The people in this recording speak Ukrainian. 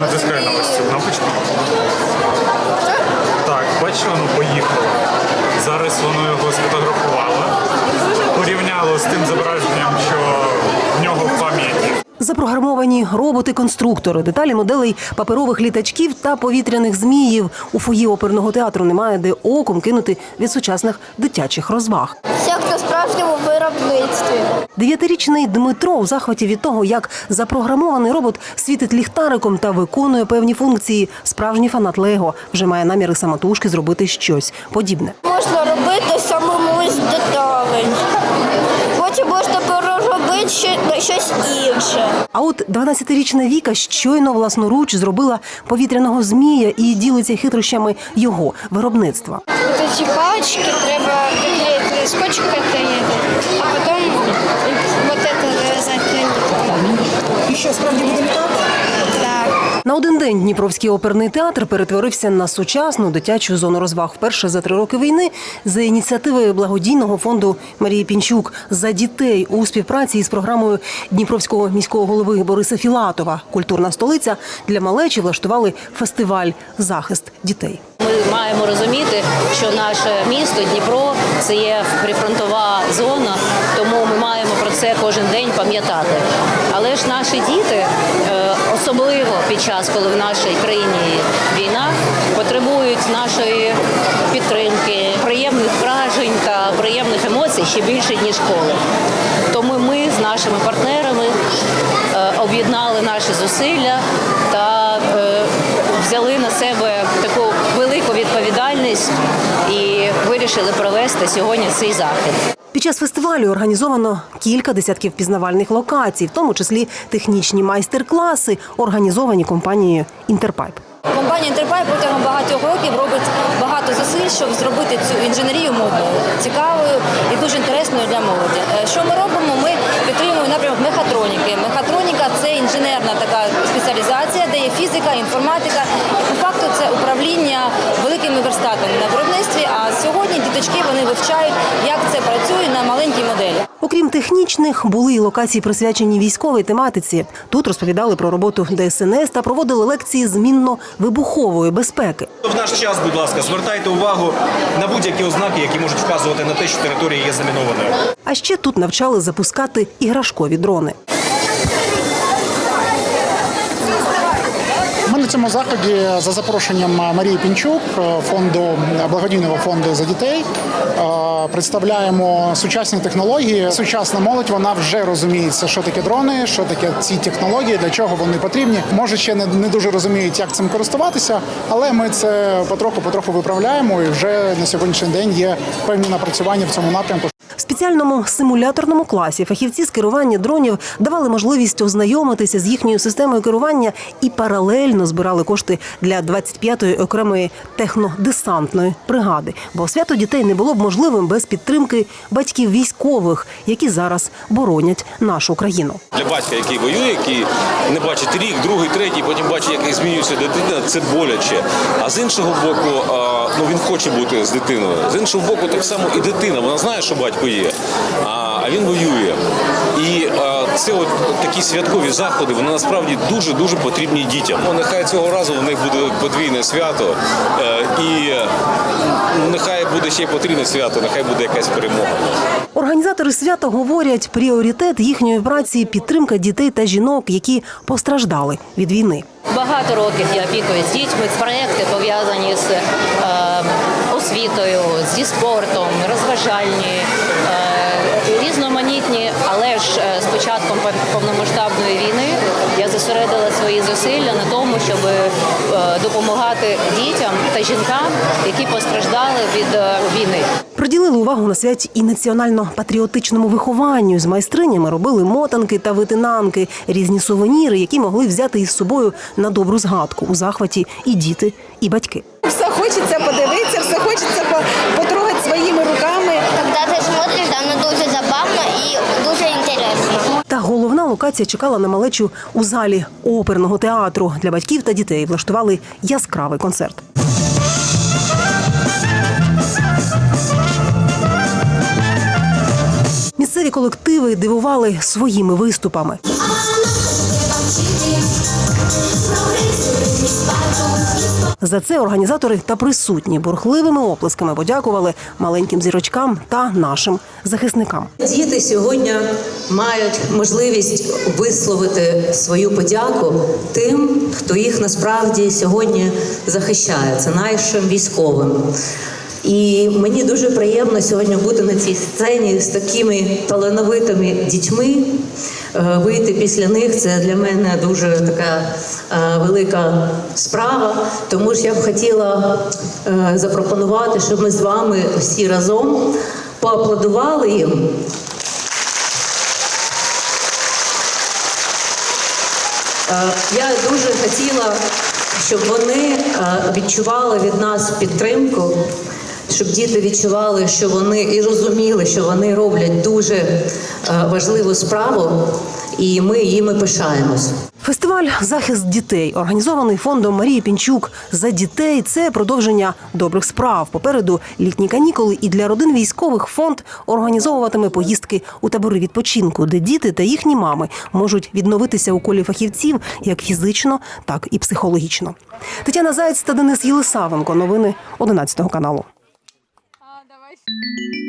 Натискай на ось цю кнопочку. Так, бачиш, воно поїхало. Зараз воно його сфотографувало, порівняло з тим зображенням, що в нього в пам'яті. Запрограмовані роботи-конструктори, деталі моделей паперових літачків та повітряних зміїв. У фої оперного театру немає де оком кинути від сучасних дитячих розваг. Це як на справжньому виробництві. Дев'ятирічний Дмитро у захваті від того, як запрограмований робот світить ліхтариком та виконує певні функції. Справжній фанат Лего вже має наміри самотужки зробити щось подібне. Можна робити самому з деталей. Потім можна переробити щось інше. А от 12-річна Віка щойно власноруч зробила повітряного змія і ділиться хитрощами його виробництва. Ці палочки треба приклеїти а потім що справді буде літати? Так. На один день Дніпровський оперний театр перетворився на сучасну дитячу зону розваг вперше за три роки війни за ініціативою благодійного фонду Марії Пінчук за дітей у співпраці із програмою Дніпровського міського голови Бориса Філатова. Культурна столиця для малечі влаштували фестиваль Захист дітей. Ми маємо розуміти, що наше місто Дніпро це є прифронтова зона, тому ми маємо про це кожен день пам'ятати. Ж наші діти, е, особливо під час, коли в нашій країні війна, потребують нашої підтримки, приємних вражень та приємних емоцій ще більше ніж школи. Тому ми з нашими партнерами е, об'єднали наші зусилля та е, взяли на себе таку велику відповідальність і вирішили провести сьогодні цей захід. Під час фестивалю організовано кілька десятків пізнавальних локацій, в тому числі технічні майстер-класи, організовані компанією Інтерпайп. Компанія Інтерпай протягом багатьох років робить багато зусиль, щоб зробити цю інженерію мовною цікавою і дуже інтересною для молоді. Е, Що ми робимо? Ми підтримуємо напрямок мехатроніки. Мехатроніка це інженерна така спеціалізація, де є фізика, інформатика. По факту це управління верстатами на виробництві. А сьогодні діточки вони вивчають, як це працює на маленькій моделі. Окрім технічних, були і локації присвячені військовій тематиці. Тут розповідали про роботу ДСНС та проводили лекції змінно-вибухової безпеки. В наш час, будь ласка, звертайте увагу на будь-які ознаки, які можуть вказувати на те, що територія є замінованою. А ще тут навчали запускати іграшкові дрони. Ми на цьому заході за запрошенням Марії Пінчук, фонду благодійного фонду за дітей, е, представляємо сучасні технології. Сучасна молодь вона вже розуміється, що таке дрони, що таке ці технології, для чого вони потрібні. Може, ще не, не дуже розуміють, як цим користуватися, але ми це потроху-потроху виправляємо. І вже на сьогоднішній день є певні напрацювання в цьому напрямку. Спеціальному симуляторному класі фахівці з керування дронів давали можливість ознайомитися з їхньою системою керування і паралельно збирали кошти для 25-ї окремої технодесантної бригади. Бо свято дітей не було б можливим без підтримки батьків військових, які зараз боронять нашу країну. Для батька, який воює, який не бачить рік, другий, третій, потім бачить, як змінюється дитина, це боляче. А з іншого боку, ну він хоче бути з дитиною. З іншого боку, так само і дитина. Вона знає, що батько є, а, а він воює. І це от такі святкові заходи, вони насправді дуже дуже потрібні дітям. Ну, нехай цього разу у них буде подвійне свято, е, і е, нехай буде ще й потрійне свято, нехай буде якась перемога. Організатори свята говорять, пріоритет їхньої праці підтримка дітей та жінок, які постраждали від війни. Багато років я опікуюсь з дітьми. Проекти пов'язані з е, освітою, зі спортом, розважальні, е, різноманітні. Але ж е, з початком повномасштабної війни я зосередила свої зусилля на тому, щоб е, допомагати дітям та жінкам, які постраждали від війни. Приділили увагу на святі і національно-патріотичному вихованню. З майстринями робили мотанки та витинанки, різні сувеніри, які могли взяти із собою на добру згадку у захваті і діти, і батьки. Хочеться подивитися, все хочеться по- потрогати своїми руками. Коли ти смотриш, воно дуже забавно і дуже інтересно. Та головна локація чекала на малечу у залі оперного театру. Для батьків та дітей влаштували яскравий концерт. Місцеві колективи дивували своїми виступами. Прогресу За це організатори та присутні бурхливими оплесками подякували маленьким зірочкам та нашим захисникам. Діти сьогодні мають можливість висловити свою подяку тим, хто їх насправді сьогодні захищає. Це нашим військовим. І мені дуже приємно сьогодні бути на цій сцені з такими талановитими дітьми. Е, Вийти після них це для мене дуже така е, велика справа. Тому ж я б хотіла е, запропонувати, щоб ми з вами всі разом поаплодували їм. Я дуже хотіла, щоб вони відчували від нас підтримку, щоб діти відчували, що вони і розуміли, що вони роблять дуже е, важливу справу, і ми їми пишаємось. Фестиваль Захист дітей, організований фондом Марії Пінчук за дітей. Це продовження добрих справ. Попереду літні канікули, і для родин військових фонд організовуватиме поїздки у табори відпочинку, де діти та їхні мами можуть відновитися у колі фахівців як фізично, так і психологічно. Тетяна Заєць та Денис Єлисавенко. Новини 11 каналу. Thank you.